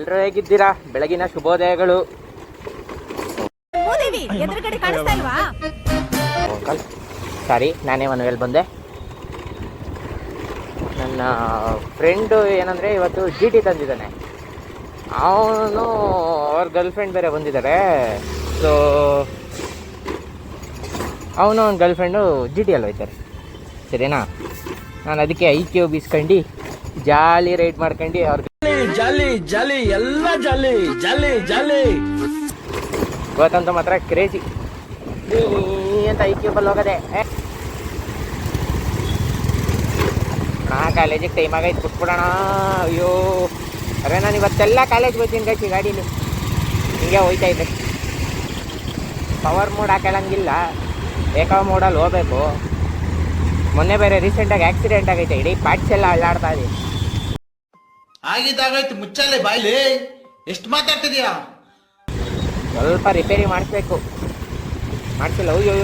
ಎಲ್ಲರೂ ಹೇಗಿದ್ದೀರಾ? ಬೆಳಗಿನ ಶುಭೋದಯಗಳು. ಸರಿ ಅಂಕಲ್ ಸಾರಿ ನಾನೇ ಮನವೇಲ್ ಬಂದೆ. ನನ್ನ ಫ್ರೆಂಡು ಏನಂದರೆ ಇವತ್ತು ಜಿ ಟಿ ತಂದಿದ್ದಾನೆ. ಅವನು ಅವ್ರ ಗರ್ಲ್ ಫ್ರೆಂಡ್ ಬೇರೆ ಬಂದಿದ್ದಾರೆ. ಸೊ ಅವನು ಅವ್ನ ಗರ್ಲ್ ಫ್ರೆಂಡು ಜಿ ಟಿ ಅಲ್ಲಿ ಹೋಯ್ತಾರೆ ಸರಿನಾ? ನಾನು ಅದಕ್ಕೆ ಐ ಕ್ಯೂ ಬೀಸ್ಕೊಂಡು ಜಾಲಿ ರೈಡ್ ಮಾಡ್ಕೊಂಡು ಅವ್ರ ಜಾಲಿ ಜಾಲಿ ಎಲ್ಲ ಜಾಲಿ ಜಾಲಿ ಜಾಲಿ. ಇವತ್ತಂತೂ ಮಾತ್ರ ಕ್ರೇಜಿ ಅಂತ ಐ ಕ್ಯೂಬಲ್ಲಿ ಹೋಗದೆ. ನಾ ಕಾಲೇಜಿಗೆ ಟೈಮ್ ಆಗೈತೆ ಬಿಟ್ಬಿಡೋಣ. ಅಯ್ಯೋ. ಅರೆ ನಾನು ಇವತ್ತೆಲ್ಲ ಕಾಲೇಜ್ ಹೋಗ್ತೀನಿ ಗಚ್ಚಿ ಗಾಡೀಲಿ. ಹಿಂಗೆ ಹೋಯ್ತಾ ಇದ್ದೆ ಪವರ್ ಮೋಡ್ ಹಾಕೊಳ್ಳಂಗಿಲ್ಲ ಬೇಕಾವ ಮೋಡಲ್ಲಿ ಹೋಗ್ಬೇಕು. ಮೊನ್ನೆ ಬೇರೆ ರೀಸೆಂಟಾಗಿ ಆಕ್ಸಿಡೆಂಟ್ ಆಗೈತೆ ಇಡೀ ಪಾರ್ಟ್ಸ್ ಎಲ್ಲ ಅಲ್ಲಾಡ್ತಾ ಇದೆ. ಆಗಿದ್ದಾಗಾಯ್ತು ಮುಚ್ಚಾಲೆ ಬಾಯ್ಲಿ ಎಷ್ಟು ಮಾತಾಡ್ತಿದ್ಯಾ ಸ್ವಲ್ಪ ರಿಪೇರಿ ಮಾಡಿಸ್ಬೇಕು ಮಾಡ್ತಿಲ್ಲ ಅಯ್ಯೋ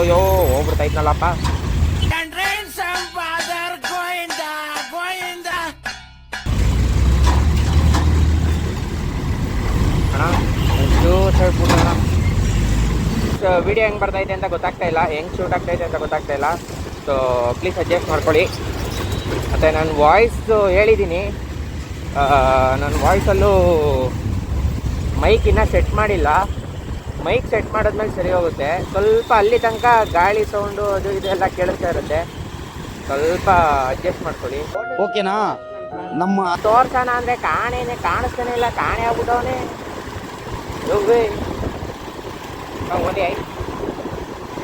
ಅಯ್ಯೋ ಹೋಗ್ಬಿಡ್ತಾ ಇದ್ನಲ್ಲಪ್ಪ ಸೊ ವಿಡಿಯೋ ಹೆಂಗೆ ಬರ್ತೈತೆ ಅಂತ ಗೊತ್ತಾಗ್ತಾ ಇಲ್ಲ ಹೆಂಗೆ ಶೂಟ್ ಆಗ್ತೈತೆ ಅಂತ ಗೊತ್ತಾಗ್ತಾ ಇಲ್ಲ ಸೊ ಪ್ಲೀಸ್ ಅಡ್ಜಸ್ಟ್ ಮಾಡ್ಕೊಳ್ಳಿ ಮತ್ತು ನಾನು ವಾಯ್ಸ್ ಹೇಳಿದ್ದೀನಿ ನನ್ನ ವಾಯ್ಸಲ್ಲೂ ಮೈಕ್ ಇನ್ನೂ ಸೆಟ್ ಮಾಡಿಲ್ಲ. ಮೈಕ್ ಸೆಟ್ ಮಾಡಿದ್ಮೇಲೆ ಸರಿ ಹೋಗುತ್ತೆ. ಸ್ವಲ್ಪ ಅಲ್ಲಿ ತನಕ ಗಾಳಿ ಸೌಂಡು ಅದು ಇದೆಲ್ಲ ಕೇಳಿಸ್ತಾ ಇರುತ್ತೆ. ಸ್ವಲ್ಪ ಅಡ್ಜಸ್ಟ್ ಮಾಡ್ಕೊಳ್ಳಿ. ಓಕೆನಾ ನಮ್ಮ ತೋರ್ಸೋಣ ಅಂದರೆ ಕಾಣೇನೆ ಕಾಣಿಸ್ತಾನೆ ಇಲ್ಲ ಕಾಣೆ ಆಗ್ಬಿಟ್ಟವನೆ. ಹೋಗಿ ನಾವು ಓದಿ ಆಯ್ತು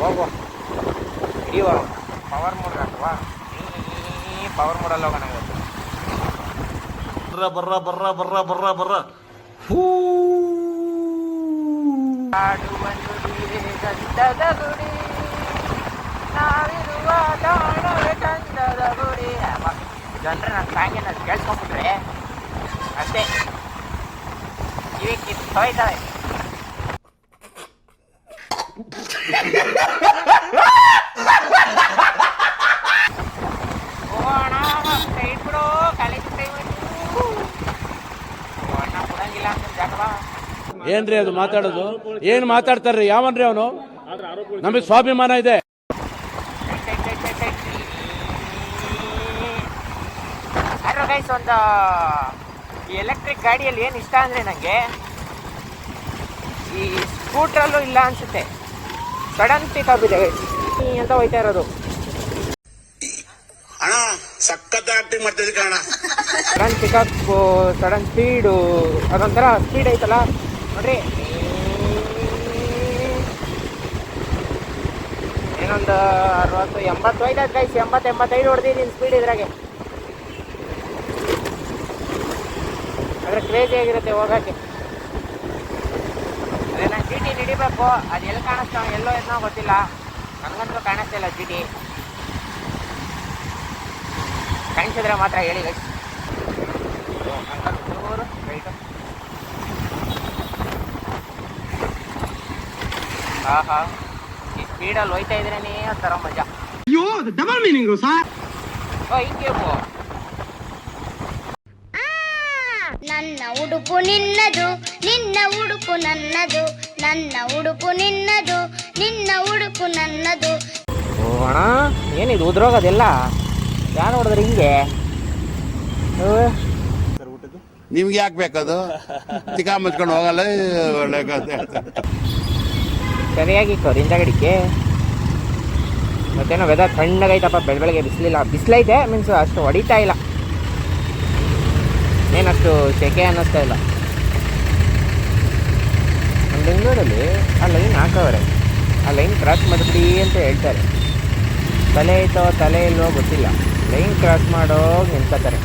ಹೋಗುವ ಹಿಡಿಯುವ. ಪವರ್ ಮೋಡ್ ಹಾಕುವ ಪವರ್ ಮೋಡಲ್ಲಿ ಹೋಗೋಣ ಬರ್ರ ಬರ್ರ ಬರ್ರ ಬರ್ರ ಬರ್ರ ಬರ್ರ. ಹೂ. ಜನರು ನನ್ನ ಸಾಂಗಿನ ಕೇಳಿಸ್ಕೊಂಡ್ಬಿಟ್ರೆ ಅಷ್ಟೇ. ಕಿತ್ತು ಹೋಯ್ತವೆ ಹೋಗೋಣ ಸೈಡ್ ಬಿಡು ಕಾಲೇಜ್ ಟೈಮ್ ಅಣ್ಣ ಕೊಡಂಗಿಲ್ಲ ಅಂತ ಜಾಗವಾ ಏನ್ರಿ ಅದು ಮಾತಾಡೋದು? ಏನ್ ಮಾತಾಡ್ತಾರ್ರಿ? ಯಾವನ್ರಿ ಅವನು? ನಮಗೆ ಸ್ವಾಭಿಮಾನ ಇದೆ. ಗೈಸ್ ಒಂದು ಈ ಎಲೆಕ್ಟ್ರಿಕ್ ಗಾಡಿಯಲ್ಲಿ ಏನು ಇಷ್ಟ ಅಂದರೆ ನನಗೆ ಈ ಸ್ಕೂಟ್ರಲ್ಲೂ ಇಲ್ಲ ಅನ್ಸುತ್ತೆ. ಸಡನ್ ಪಿಕಪ್ ಇದೆ. ಅಂತ ಹೋಯ್ತಾ ಇರೋದು. ಅಣ್ಣ ಸಖತ್ ಆಕ್ಟಿಂಗ್ ಮಾಡ್ತಿದ್ದೆ ಕಣ ಸಡನ್ ಪಿಕಪ್ ಸಡನ್ ಸ್ಪೀಡು ಅದೊಂಥರ ಸ್ಪೀಡ್ ಐತಲ್ಲ. ನೋಡ್ರಿ. ಏನೊಂದು ಅರವತ್ತು, ಎಂಬತ್ತು ಐದು ಗೈಸ್ ಎಂಬತ್ತು, ಎಂಬತ್ತೈದು ಹೊಡೆದಿದ್ದೀನಿ ಸ್ಪೀಡ್ ಇದ್ರಾಗೆ. ಅದ್ರ ಕ್ರೇಜಿ ಆಗಿರುತ್ತೆ ಹೋಗೋಕ್ಕೆ. ಅದೇ ನಾನು ಚೀಟಿ ಹಿಡಿಬೇಕು ಅದು ಎಲ್ಲಿ ಕಾಣಿಸ್ತಾವ ಎಲ್ಲೋ ಏನೋ ಗೊತ್ತಿಲ್ಲ. ನನಗಂತೂ ಕಾಣಿಸ್ತಾ ಇಲ್ಲ ಚೀಟಿ ಕಾಣಿಸಿದ್ರೆ ಮಾತ್ರ ಹೇಳಿ ಗೈಸ್ ಹಾ ಆಹಾ. ಈ ಸ್ಪೀಡಲ್ಲಿ ಹೋಯ್ತಾ ಇದ್ರೇನೆ ಒಂಥರ ಮಜಾ. ಡಬಲ್ ಮೀನಿಂಗ್ ಸರ್ ಓ ಹಿಂಗೆ ಪೋ ನನ್ನ ಉಡುಪು ನಿನ್ನದು ನಿನ್ನ ಉಡುಪು ನನ್ನದು ನನ್ನ ಉಡುಪು ನಿನ್ನದು ನಿನ್ನ ಉಡುಪು ನನ್ನದು. ಓ ಅಣ್ಣ ಏನಿದು ಉದ್ರೋಗೋದೆಲ್ಲ ಯಾರು ನೋಡಿದ್ರೆ ಹಿಂಗೆ? ಓ, ನಿಮ್ಗೆ ಯಾಕೆ ಬೇಕದು? ಚಿಕ್ಕ ಮುಚ್ಕೊಂಡು ಹೋಗಲ್ಲ ಒಳ್ಳೆ ಕಥೆ ಹೇಳ್ತಾರೆ. ಗಡಿಕೆ ಮತ್ತೇನೋ ವೆದರ್ ತಣ್ಣಗೈತಪ್ಪ ಬೆಳ ಬೆಳಗ್ಗೆ ಬಿಸಿಲಿಲ್ಲ. ಬಿಸಿಲೈತೆ ಮೀನ್ಸ್ ಅಷ್ಟು ಹೊಡಿತಾ ಇಲ್ಲ. ಏನಷ್ಟು ಸೆಕೆ ಅನ್ನಿಸ್ತಾ ಇಲ್ಲ. ನಮ್ಮ ಬೆಂಗಳೂರಲ್ಲಿ ಆ ಲೈನ್ ಹಾಕವ್ರೆ. ಆ ಲೈನ್ ಕ್ರಾಸ್ ಮಾಡಿಬಿಡಿ ಅಂತ ಹೇಳ್ತಾರೆ. ತಲೆ ಐತೋ, ತಲೆ ಇಲ್ವೋ ಗೊತ್ತಿಲ್ಲ. ಲೈನ್ ಕ್ರಾಸ್ ಮಾಡೋ ನಿಂತ್ಕೋತಾರೆ.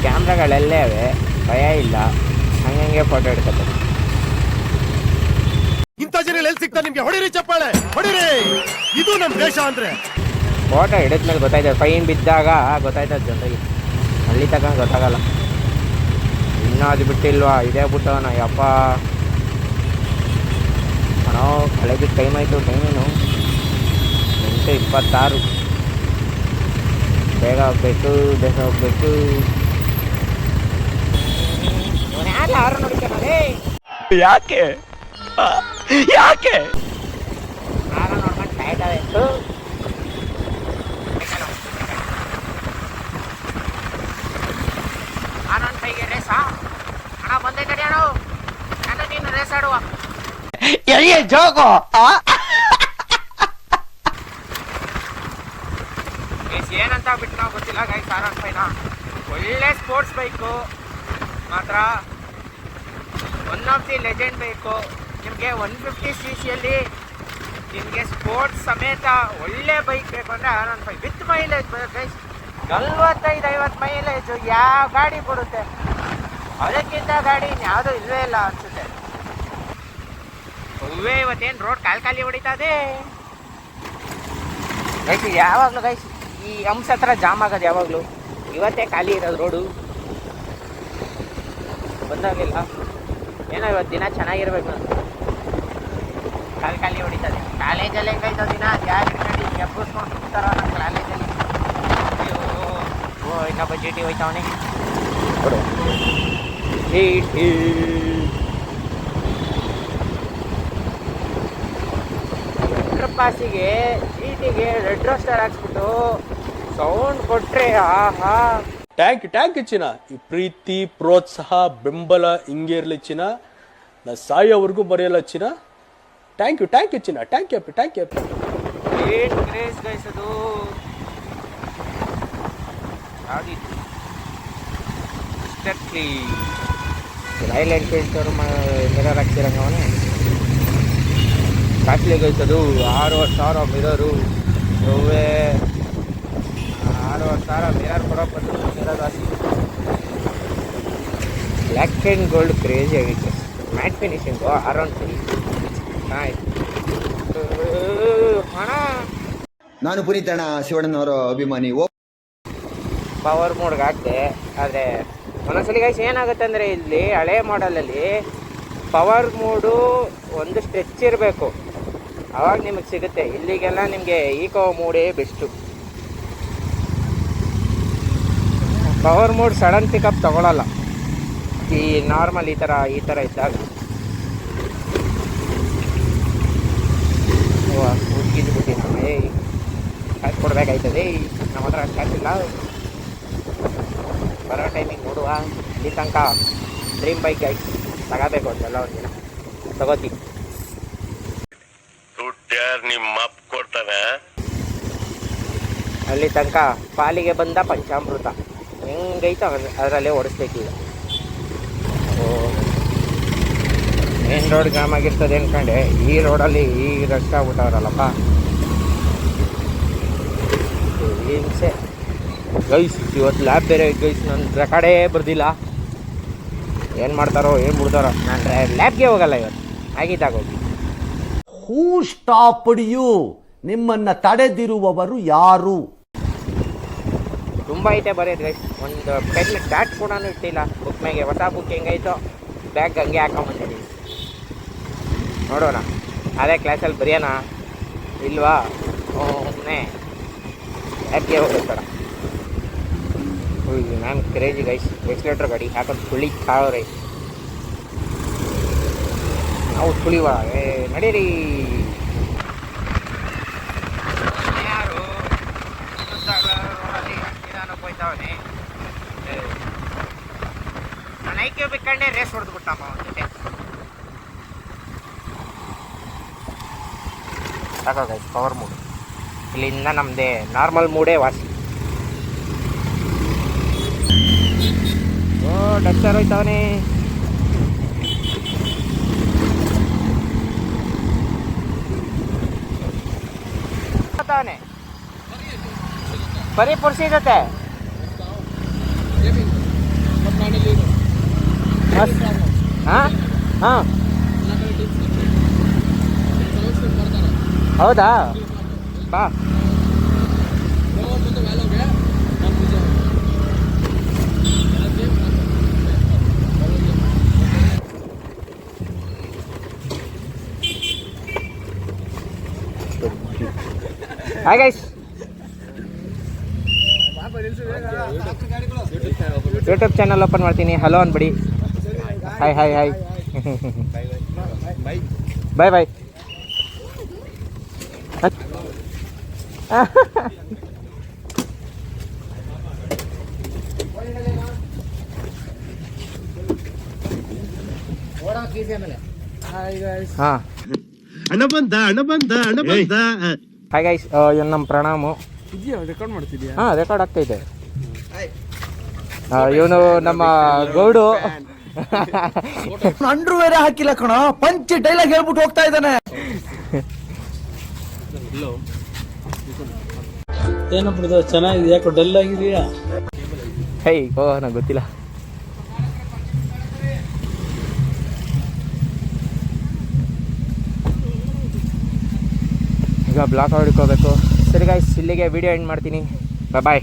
ಕ್ಯಾಮ್ರಾಗಳೆಲ್ಲೇ ಅವೆ. ಭಯ ಇಲ್ಲ. ಹಂಗಂಗೆ ಫೋಟೋ ಹಿಡ್ಕೊತಾರೆ. ಜನ ಎಲ್ಲಿ ಸಿಗ್ತಾ ನಿಮ್ಗೆ? ಹೊಡಿರಿ ಚಪ್ಪಾಳೆ ಹೊಡಿರಿ. ಇದು ನಮ್ ದೇಶ ಅಂದ್ರೆ. ಫೋಟೋ ಹಿಡಿದ್ಮೇಲೆ ಗೊತ್ತಾಯ್ತದೆ ಫೈನ್ ಬಿದ್ದಾಗ ಗೊತ್ತಾಯ್ತದೆ ಜನರಿಗೆ ಅಲ್ಲಿ ತಕ ಗೊತ್ತಾಗಲ್ಲ. ಇನ್ನೂ ಅದು ಬಿಟ್ಟಿಲ್ವಾ? ಇದೇ ಬಿಟ್ಟವನ ಯಪ್ಪ. ಅಣ್ಣೋ ಕಳೆದ ಟೈಮ್ ಆಯಿತು ಟೈಮೇನು ಎಂಟು ಇಪ್ಪತ್ತಾರು. ಬೇಗ ಹೋಗ್ಬೇಕು ಬೇಗ ಹೋಗ್ಬೇಕು. ಯಾಕೆ? ಯಾಕೆ? ಎಲ್ಲಿ ಜೋಗೋ ಏನಂತ ಬಿಟ್ಟು ನಾವು ಗೊತ್ತಿಲ್ಲ ಗೈಸ್ ಆರ್ ಒನ್ ಒಳ್ಳೆ ಸ್ಪೋರ್ಟ್ಸ್ ಬೈಕು ಮಾತ್ರ. One of the legend bike ನಿಮಗೆ ಒನ್ ಫಿಫ್ಟಿ ಸಿ ಸಿಯಲ್ಲಿ ನಿಮಗೆ ಸ್ಪೋರ್ಟ್ಸ್ ಸಮೇತ ಒಳ್ಳೆ ಬೈಕ್ ಬೇಕು ಅಂದರೆ R one five with mileage guys ನಲ್ವತ್ತೈದು, ಐವತ್ತು ಮೈಲೇಜ್ ಯಾವ ಗಾಡಿ ಕೊಡುತ್ತೆ ಅದಕ್ಕಿಂತ ಗಾಡಿ ಯಾವುದೂ ಇಲ್ಲವೇ ಇಲ್ಲ ಅನಿಸುತ್ತೆ. ಹೂವೇ ಇವತ್ತೇನು ರೋಡ್ ಕಾಲ್ ಖಾಲಿ ಹೊಡಿತದೆ ಗೈಸ್ ಯಾವಾಗಲೂ ಗೈಸ್ ಈ ಹಂಸ ಹತ್ರ ಜಾಮ್ ಆಗೋದು ಯಾವಾಗಲೂ. ಇವತ್ತೇ ಖಾಲಿ ಇರೋದು ರೋಡು ಬಂದಾಗಿಲ್ಲ ಏನೋ ಇವತ್ತು ದಿನ ಚೆನ್ನಾಗಿರ್ಬೇಕು ನಾನು ಖಾಲಿ ಕಾಲಿ ಹೊಡಿತದೆ. ಕಾಲೇಜಲ್ಲಿ ಹೆಂಗೈತೋ ದಿನ ಯಾರು ಹಿಡ್ಕೊಂಡು ಎಬ್ಬರಿಸ್ಕೊಂಡು ಹೋಗ್ತಾರ ನಮ್ಮ ಕಾಲೇಜಲ್ಲಿ. ಓ, ಇನ್ನೊಬ್ಬ ಜಿ ಟಿ ಹೋಯ್ತವನೆ. ಜಿ ಪಾಸಿಗೆ ಸೀಟಿಗೆ ರೆಡ್ ರೋಸ್ಟರ್ ಹಾಕ್ಸ್ಬಿಟ್ಟು ಸೌಂಡ್ ಕೊಟ್ರೆ ಆಹಾ. ಟ್ಯಾಂಕ್ ಟ್ಯಾಂಕ್ ಚಿನ್ನ. ಈ ಪ್ರೀತಿ, ಪ್ರೋತ್ಸಾಹ, ಬೆಂಬಲ ಹಿಂಗೆ ಇರಲಿ ಚಿನ್ನ. ನಾ ಸಾಯೋವರೆಗೂ ಬರೆಯಲ್ಲ ಚಿನ್ನ. ಟ್ಯಾಂಕ್ ಯು ಟ್ಯಾಂಕ್ ಯು ಚಿನ್ನ ಟ್ಯಾಂಕ್ ಯು ಅಪ್ಪಿ ಟ್ಯಾಂಕ್ ಯು ಅಪ್ಪಿ ಏನ್ ಕ್ರೇಜ್ ಗೈಸ್ ಅದು ಯಾವ್ದಿತ್ತು ಸ್ಟೆಪ್ಲಿ ರಾಯಲ್ ಎನ್ಫೀಲ್ಡ್ ಅವರು ಮಿರರ್ ಹಾಕ್ತಿರಂಗವನೇ ಕಾಸ್ಟ್ಲಿ ಗೈಸ್ ಅದು. ಆರೂವರೆ ಸಾವಿರ ಮಿರರು ನೋವೇ. ಆರೂವರೆ ಸಾವಿರ ಮಿರರ್ ಕೊಡೋ ಬಂದು ಮಿರರ್ ಹಾಕಿ ಬ್ಲ್ಯಾಕ್ ಆ್ಯಂಡ್ ಗೋಲ್ಡ್ ಕ್ರೇಜಿ ಆಗಿತ್ತು ಮ್ಯಾಟ್ ಫಿನಿಶಿಂಗು ಅರೌಂಡ್ ಫಿನಿಶ್ ಆಯ್ತು ಹಣ ನಾನು ಪುನೀತಣ್ಣ ಶಿವಣ್ಣನವರ ಅಭಿಮಾನಿ. ಓ ಪವರ್ ಮೋಡ್ಗೆ ಹಾಕಿದೆ. ಆದರೆ ಒಂದೊಂದ್ಸಲಿ ಗೈಸ್ ಏನಾಗುತ್ತೆ ಅಂದರೆ ಇಲ್ಲಿ ಹಳೆ ಮಾಡಲಲ್ಲಿ ಪವರ್ ಮೋಡು ಒಂದು ಸ್ಟ್ರೆಚ್ ಇರಬೇಕು. ಅವಾಗ ನಿಮಗೆ ಸಿಗುತ್ತೆ. ಇಲ್ಲಿಗೆಲ್ಲ ನಿಮಗೆ eco ಮೂಡೇ best power mode sudden pickup ತಗೊಳಲ್ಲ. ಈ ನಾರ್ಮಲ್ ಈ ಥರ ಈ ಥರ ಇದ್ದಾಗ. ಕೊಡ್ಬೇಕಾಯ್ತದೆ. ನಮ್ಮ ಹತ್ರ ಅಷ್ಟು ಇಲ್ಲ ಬರೋ ಟೈಮಿಗೆ ನೋಡುವ. ಇಲ್ಲಿ ತನಕ ಡ್ರೀಮ್ ಬೈಕ್ ಆಯ್ತು ತಗೋಬೇಕು ಅಂತೆಲ್ಲ ಒಂದಿನ ತಗೋತಿ. ನಿಮ್ಮ ಕೊಡ್ತಾನೆ? ಅಲ್ಲಿ ತನಕ ಪಾಲಿಗೆ ಬಂದ ಪಂಚಾಮೃತ. ಹೆಂಗೈತ ಅದರಲ್ಲೇ ಓಡಿಸ್ಬೇಕೀಗ ಓ. ಮೇನ್ ರೋಡ್ ಜಾಮ್ ಆಗಿರ್ತದೆ ಅನ್ಕೊಂಡೆ. ಈ ರೋಡಲ್ಲಿ ಈ ರಸ್ತೆ ಆಗ್ಬಿಟ್ಟವ್ರಲ್ಲಪ್ಪ. ಹಿಂಸೆ ಗೈಸ್ ಇವತ್ತು ಲ್ಯಾಬ್ ಬೇರೆ ಗೈಸ್ ನನ್ನ ರೆಕಾರ್ಡೇ ಬರ್ದಿಲ್ಲ. ಏನು ಮಾಡ್ತಾರೋ ಏನು ಬಿಡ್ತಾರೋ ನಾನು ಲ್ಯಾಬ್ಗೆ ಹೋಗಲ್ಲ ಇವತ್ತು ಆಗಿದ್ದಾಗ ಹೋಗಿ. ಹೂ ಸ್ಟಾಪ್ ಯು ನಿಮ್ಮನ್ನು ತಡೆದಿರುವವರು ಯಾರು? ತುಂಬ ಐತೆ ಬರೆಯೋದು ಗೈಸ್. ಒಂದು ಪೆನ್ ಡಾಟ್ ಕೂಡ ಇಟ್ಟಿಲ್ಲ. ಬುಕ್ ಮ್ಯಾಗೆ ಹೊಸ ಬುಕ್ ಹೆಂಗೈತೋ ಬ್ಯಾಗ್ ಹಂಗೆ ಹಾಕೊಂಬಂದಿದ್ದೀನಿ ನೋಡೋಣ. ಅದೇ ಕ್ಲಾಸಲ್ಲಿ ಬರೆಯೋಣ. ಇಲ್ವಾ? ಒಮ್ಮೆ ಯಾಕೆ ಹೋಗ್ಬೇಕಡ ನಾನು ಕ್ರೇಜಿ ಗೈಸ್ ಎಕ್ಸ್ಲೇಟರ್ ಗಾಡಿ ಹಾಕೋದು ಸುಳಿ ತಾಳವ್ರೆ ನಾವು ಸುಳಿವ. ಏ ನಡೀರಿ. ಯಾರು ಹೋಯ್ತಾವನೆ ನಾನು ಐಕ್ಯ ಬಿಕ್ಕಂಡೆ ರೇಸ್ ಹೊಡೆದು ಬಿಟ್ಟಮ್ಮ ಅವನ ಜೊತೆ. ಗೈಸ್ ಪವರ್ ಮೂಡ್ ಇಲ್ಲಿಂದ ನಮ್ಮದೇ ನಾರ್ಮಲ್ ಮೂಡೇ ವಾಸಿ. ಓ ಡಸ್ಟರ್ ಹೋಯ್ತಾವನೆ ಬರೀ ಪುರ್ಸಿ ಜೊತೆ? ಹಾಂ? ಹಾಂ. ಹೌದಾ? ಬಾ hi guys YouTube channel open ಮಾಡ್ತೀನಿ hello ಅನ್ಬಿಡಿ hi hi hi bye bye ಹಾಂ. ಹಣ ಬಂದ ಹಣ ಬಂದ ಹಣ ಬಂದ. ಹಾಯ್ ಗೈಸ್ ಇವ್ನು ನಮ್ಮ ಪ್ರಣಾಮು? ರೆಕಾರ್ಡ್ ಮಾಡ್ತಿದ್ಯಾ? ಹಾಂ ರೆಕಾರ್ಡ್ ಆಗ್ತೈತೆ. ಇವನು ನಮ್ಮ ಗೌಡು. ಅಂಡ್ರು ಬೇರೆ ಹಾಕಿಲ್ಲ ಕಣ. ಪಂಚ್ ಡೈಲಾಗ್ ಹೇಳ್ಬಿಟ್ಟು ಹೋಗ್ತಾ ಇದ್ದಾನೆ. ಏನಪ್ಪ ಚೆನ್ನಾಗಿದೆ ಯಾಕೋ ಡಲ್ ಆಗಿದೆಯಾ? ಹೇ, ಓ, ನಂಗೆ ಗೊತ್ತಿಲ್ಲ. ಈಗ ಬ್ಲಾಕ್ ಹೊಡ್ಕೋಬೇಕು. ಸರಿ ಗಾಯ್ಸ್ ಇಲ್ಲಿಗೆ ವಿಡಿಯೋ ಎಂಡ್ ಮಾಡ್ತೀನಿ. ಬಾಯ್